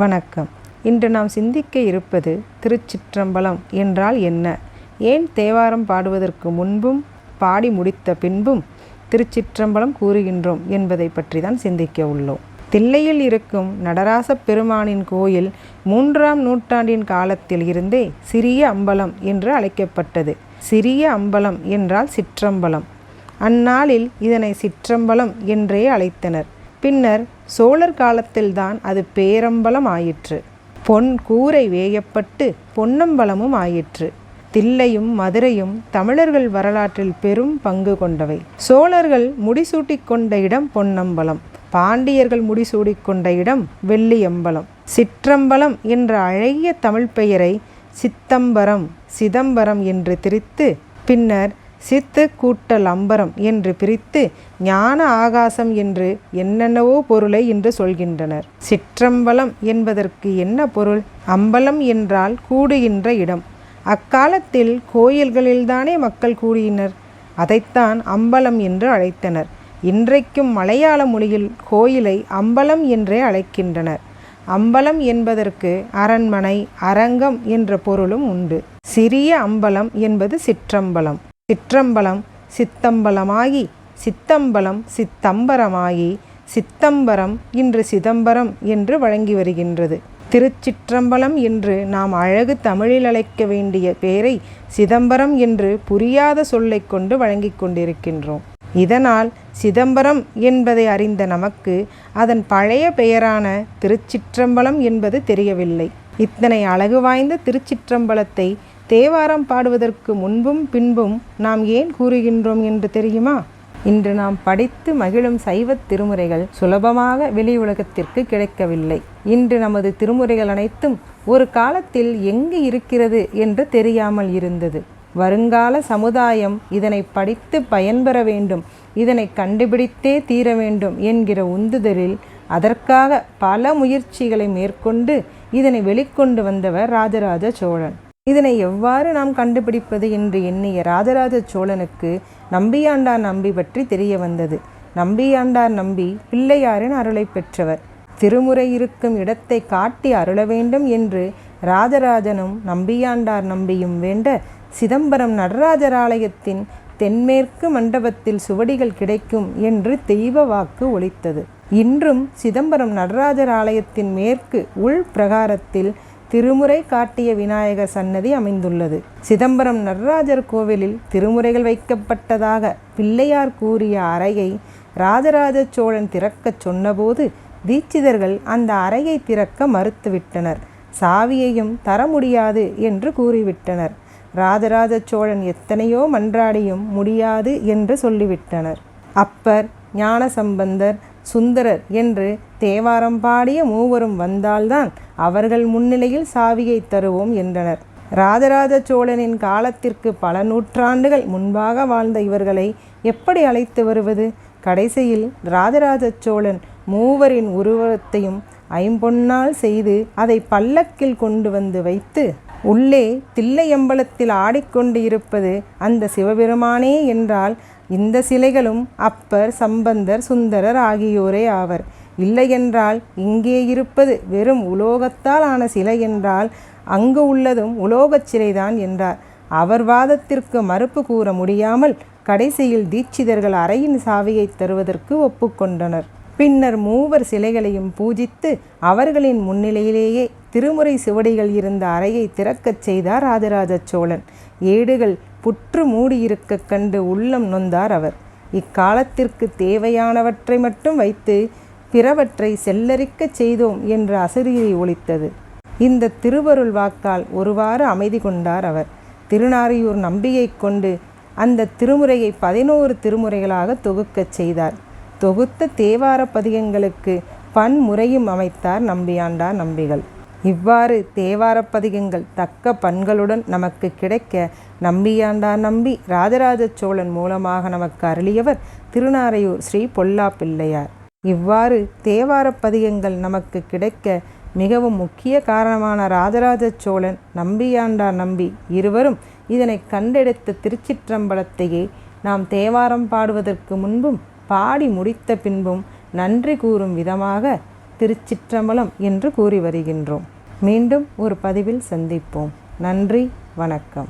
வணக்கம். இன்று நாம் சிந்திக்க இருப்பது திருச்சிற்றம்பலம் என்றால் என்ன? ஏன் தேவாரம் பாடுவதற்கு முன்பும் பாடி முடித்த பின்பும் திருச்சிற்றம்பலம் கூறுகின்றோம் என்பதை பற்றி தான் சிந்திக்க உள்ளோம். தில்லையில் இருக்கும் நடராச பெருமானின் கோயில் மூன்றாம் நூற்றாண்டின் காலத்தில் இருந்தே சிறிய அம்பலம் என்று அழைக்கப்பட்டது. சிறிய அம்பலம் என்றால் சிற்றம்பலம். அந்நாளில் இதனை சிற்றம்பலம் என்றே அழைத்தனர். பின்னர் சோழர் காலத்தில்தான் அது பேரம்பலம் ஆயிற்று. பொன் கூரை வேயப்பட்டு பொன்னம்பலமும் ஆயிற்று. தில்லையும் மதுரையும் தமிழர்கள் வரலாற்றில் பெரும் பங்கு கொண்டவை. சோழர்கள் முடிசூட்டிக்கொண்ட இடம் பொன்னம்பலம். பாண்டியர்கள் முடிசூடிக்கொண்ட இடம் வெள்ளியம்பலம். சிற்றம்பலம் என்ற அழகிய தமிழ் பெயரை சித்தம்பரம் சிதம்பரம் என்று திரித்து பின்னர் சித்து கூட்டல் அம்பரம் என்று பிரித்து ஞான ஆகாசம் என்று என்னென்னவோ பொருளை இன்று சொல்கின்றனர். சிற்றம்பலம் என்பதற்கு என்ன பொருள்? அம்பலம் என்றால் கூடுகின்ற இடம். அக்காலத்தில் கோயில்களில்தானே மக்கள் கூடினர். அதைத்தான் அம்பலம் என்று அழைத்தனர். இன்றைக்கும் மலையாள மொழியில் கோயிலை அம்பலம் என்றே அழைக்கின்றனர். அம்பலம் என்பதற்கு அரண்மனை அரங்கம் என்ற பொருளும் உண்டு. சிறிய அம்பலம் என்பது சிற்றம்பலம். சிற்றம்பலம் சித்தம்பலமாகி சித்தம்பலம் சித்தம்பரமாகி சித்தம்பரம் இன்று சிதம்பரம் என்று வழங்கி வருகின்றது. திருச்சிற்றம்பலம் என்று நாம் அழகு தமிழில் அழைக்க வேண்டிய பெயரை சிதம்பரம் என்று புரியாத சொல்லை கொண்டு வழங்கிக் கொண்டிருக்கின்றோம். இதனால் சிதம்பரம் என்பதை அறிந்த நமக்கு அதன் பழைய பெயரான திருச்சிற்றம்பலம் என்பது தெரியவில்லை. இத்தனை அழகு வாய்ந்த திருச்சிற்றம்பலத்தை தேவாரம் பாடுவதற்கு முன்பும் பின்பும் நாம் ஏன் கூறுகின்றோம் என்று தெரியுமா? இன்று நாம் படித்து மகிழும் சைவத் திருமுறைகள் சுலபமாக வெளி உலகத்திற்கு கிடைக்கவில்லை. இன்று நமது திருமுறைகள் அனைத்தும் ஒரு காலத்தில் எங்கு இருக்கிறது என்று தெரியாமல் இருந்தது. வருங்கால சமுதாயம் இதனை படித்து பயன்பெற வேண்டும் இதனை கண்டுபிடித்தே தீர வேண்டும் என்கிற உந்துதலில் அதற்காக பல முயற்சிகளை மேற்கொண்டு இதனை வெளிக்கொண்டு வந்தவர் ராஜராஜ சோழன். இதனை எவ்வாறு நாம் கண்டுபிடிப்பது என்று எண்ணிய ராஜராஜ சோழனுக்கு நம்பியாண்டார் நம்பி பற்றி தெரிய வந்தது. நம்பியாண்டார் நம்பி பிள்ளையாரின் அருளை பெற்றவர். திருமுறை இருக்கும் இடத்தை காட்டி அருள வேண்டும் என்று ராஜராஜனும் நம்பியாண்டார் நம்பியும் வேண்ட சிதம்பரம் நடராஜர் ஆலயத்தின் தென்மேற்கு மண்டபத்தில் சுவடிகள் கிடைக்கும் என்று தெய்வ வாக்கு ஒலித்தது. இன்றும் சிதம்பரம் நடராஜர் ஆலயத்தின் மேற்கு உள் பிரகாரத்தில் திருமுறை காட்டிய விநாயகர் சன்னதி அமைந்துள்ளது. சிதம்பரம் நடராஜர் கோவிலில் திருமுறைகள் வைக்கப்பட்டதாக பிள்ளையார் கூறிய அறையை ராஜராஜ சோழன் திறக்கச் சொன்னபோது தீட்சிதர்கள் அந்த அறையை திறக்க மறுத்துவிட்டனர். சாவியையும் தர முடியாது என்று கூறிவிட்டனர். ராஜராஜ சோழன் எத்தனையோ மன்றாடியும் முடியாது என்று சொல்லிவிட்டனர். அப்பர் ஞானசம்பந்தர் சுந்தரர் என்று தேவாரம் பாடிய மூவரும் வந்தால்தான் அவர்கள் முன்னிலையில் சாவியை தருவோம் என்றனர். ராஜராஜ சோழனின் காலத்திற்கு பல நூற்றாண்டுகள் முன்பாக வாழ்ந்த இவர்களை எப்படி அழைத்து வருவது? கடைசியில் ராஜராஜ சோழன் மூவரின் உருவத்தையும் ஐம்பொன்னால் செய்து அதை பல்லக்கில் கொண்டு வந்து வைத்து உள்ளே தில்லையம்பலத்தில் ஆடிக்கொண்டு இருப்பது அந்த சிவபெருமானே என்றால் இந்த சிலைகளும் அப்பர் சம்பந்தர் சுந்தரர் ஆகியோரே ஆவர். இல்லையென்றால் இங்கே இருப்பது வெறும் உலோகத்தால் ஆன சிலை என்றால் அங்கு உள்ளதும் உலோகச் சிலைதான் என்றார். அவர் வாதத்திற்கு மறுப்பு கூற முடியாமல் கடைசியில் தீட்சிதர்கள் அறையின் சாவியை தருவதற்கு ஒப்புக்கொண்டனர் பின்னர் மூவர் சிலைகளையும் பூஜித்து அவர்களின் முன்னிலையிலேயே திருமுறை சுவடிகள் இருந்த அறையை திறக்கச் செய்தார் ராஜராஜ சோழன். ஏடுகள் புற்று மூடியிருக்க கண்டு உள்ளம் நொந்தார் அவர். இக்காலத்திற்கு தேவையானவற்றை மட்டும் வைத்து பிறவற்றை செல்லரிக்கச் செய்தோம் என்ற அசரியை ஒழித்தது. இந்த திருவருள் வாக்கால் ஒருவாறு அமைதி கொண்டார் அவர். திருநாரியூர் நம்பியை கொண்டு அந்த திருமுறையை பதினோரு திருமுறைகளாக தொகுக்கச் செய்தார். தொகுத்த தேவார பதிகங்களுக்கு பன்முறையும் அமைத்தார் நம்பியாண்டார் நம்பிகள். இவ்வாறு தேவாரப்பதிகங்கள் தக்க பண்களுடன் நமக்கு கிடைக்க நம்பியாண்டா நம்பி ராஜராஜ சோழன் மூலமாக நமக்கு அருளியவர் திருநாரையூர் ஸ்ரீ பொல்லா பிள்ளையார் இவ்வாறு தேவாரப்பதிகங்கள் நமக்கு கிடைக்க மிகவும் முக்கிய காரணமான ராஜராஜ சோழன் நம்பியாண்டா நம்பி இருவரும் இதனை கண்டெடுத்த திருச்சிற்றம்பலத்தையே நாம் தேவாரம் பாடுவதற்கு முன்பும் பாடி முடித்த பின்பும் நன்றி கூறும் விதமாக திருச்சிற்றம்பலம் என்று கூறி வருகின்றோம். மீண்டும் ஒரு பதிவில் சந்திப்போம். நன்றி வணக்கம்.